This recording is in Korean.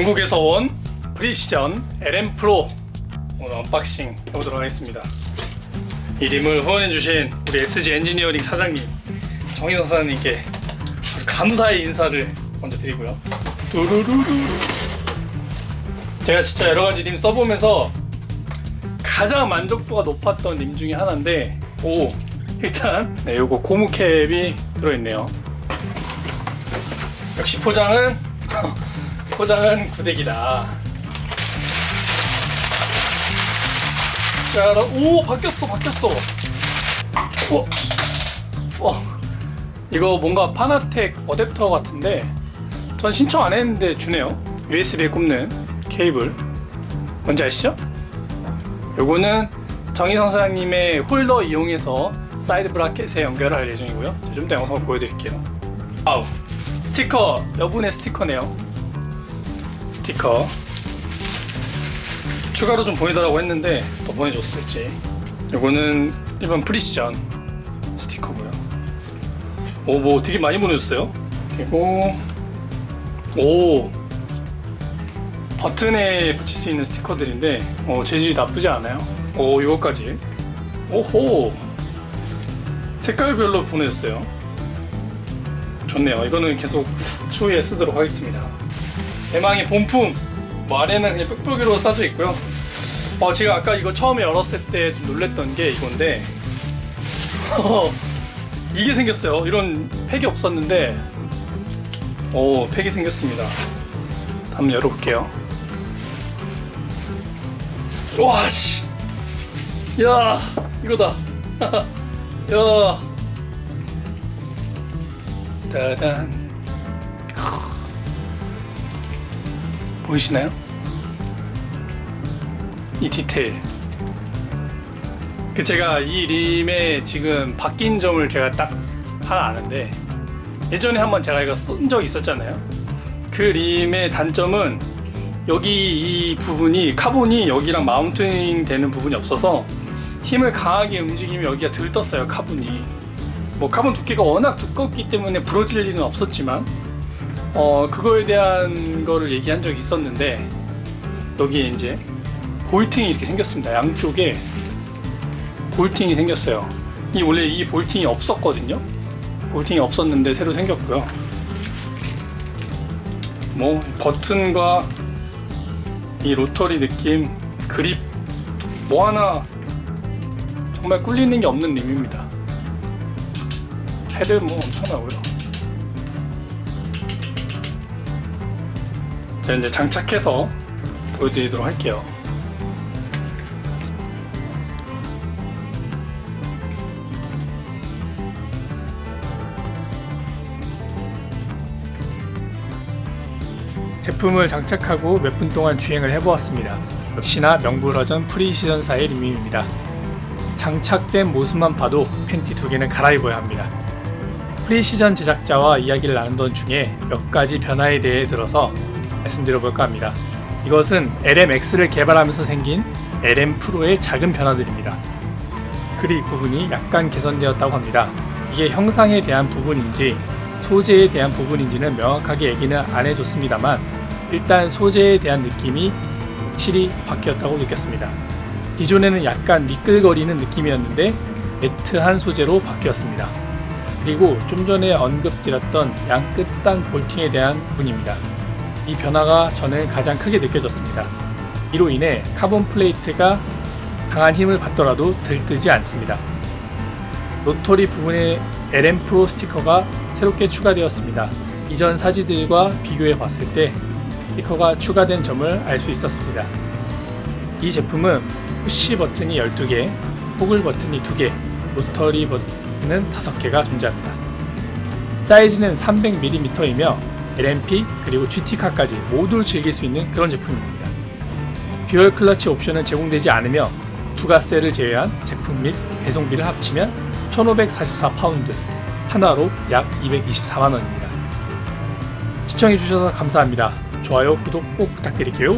중국에서 온 프리시전 LM 프로 오늘 언박싱 해보도록 하겠습니다. 이 림을 후원해주신 우리 SG 엔지니어링 사장님 정희성 사장님께 감사의 인사를 먼저 드리고요. 뚜루루루. 제가 진짜 여러 가지 림 써보면서 가장 만족도가 높았던 림 중에 하나인데 오 일단 네 요거 고무캡이 들어있네요. 역시 포장은 포장은 구데기다. 자, 오 바뀌었어, 바뀌었어. 어, 어, 이거 뭔가 파나텍 어댑터 같은데 전 신청 안 했는데 주네요. USB에 꼽는 케이블. 뭔지 아시죠? 요거는 정희성 사장님의 홀더 이용해서 사이드 브라켓에 연결할 예정이고요. 좀 더 영상을 보여드릴게요. 아우 스티커 여분의 스티커네요. 스티커 추가로 좀 보내달라고 했는데 또 보내줬을지. 요거는 일반 프리시전 스티커고요. 오뭐 되게 많이 보내줬어요. 그리고 오 버튼에 붙일 수 있는 스티커들인데 어, 재질이 나쁘지 않아요. 오 이거까지. 오호 색깔별로 보내줬어요. 좋네요. 이거는 계속 추후에 쓰도록 하겠습니다. 대망의 본품. 뭐 아래는 그냥 뾱뾱이로 싸져 있고요. 어, 제가 아까 이거 처음에 열었을 때 좀 놀랬던 게 이건데 이게 생겼어요. 이런 팩이 없었는데 오 팩이 생겼습니다. 한번 열어볼게요. 와 씨. 야 이거다. 야. 따단. 보이시나요? 이 디테일. 그 제가 이 림에 지금 바뀐 점을 제가 딱 하나 아는데 예전에 한번 제가 이거 쓴 적이 있었잖아요. 그 림의 단점은 여기 이 부분이 카본이 여기랑 마운팅 되는 부분이 없어서 힘을 강하게 움직이면 여기가 들떴어요 카본이 뭐 카본 두께가 워낙 두껍기 때문에 부러질 일은 없었지만 어 그거에 대한 거를 얘기한 적이 있었는데 여기에 이제 볼팅이 이렇게 생겼습니다. 양쪽에 볼팅이 생겼어요. 이 원래 이 볼팅이 없었거든요. 볼팅이 없었는데 새로 생겼고요. 뭐 버튼과 이 로터리 느낌 그립 뭐 하나 정말 꿀리는 게 없는 림입니다. 헤드 뭐 엄청나고요 자 이제 장착해서 보여드리도록 할게요 제품을 장착하고 몇 분 동안 주행을 해보았습니다. 역시나 명불허전 프리시전사의 리뷰입니다. 장착된 모습만 봐도 팬티 두 개는 갈아입어야 합니다. 프리시전 제작자와 이야기를 나누던 중에 몇 가지 변화에 대해 들어서 말씀드려볼까 합니다. 이것은 LMX를 개발하면서 생긴 LM 프로의 작은 변화들입니다. 그립 부분이 약간 개선되었다고 합니다. 이게 형상에 대한 부분인지 소재에 대한 부분인지는 명확하게 얘기는 안 해줬습니다만 일단 소재에 대한 느낌이 확실히 바뀌었다고 느꼈습니다. 기존에는 약간 미끌거리는 느낌이었는데 매트한 소재로 바뀌었습니다. 그리고 좀 전에 언급드렸던 양 끝단 볼팅에 대한 부분입니다. 이 변화가 저는 가장 크게 느껴졌습니다. 이로 인해 카본 플레이트가 강한 힘을 받더라도 들뜨지 않습니다. 로터리 부분에 LM 프로 스티커가 새롭게 추가되었습니다. 이전 사진들과 비교해 봤을 때 스티커가 추가된 점을 알 수 있었습니다. 이 제품은 푸시 버튼이 12개, 호글 버튼이 2개, 로터리 버튼은 5개가 존재합니다. 사이즈는 300mm이며 LMP 그리고 GT카까지 모두 즐길 수 있는 그런 제품입니다. 듀얼 클러치 옵션은 제공되지 않으며 부가세를 제외한 제품 및 배송비를 합치면 1544파운드, 하나로 약 224만원입니다. 시청해주셔서 감사합니다. 좋아요, 구독 꼭 부탁드릴게요.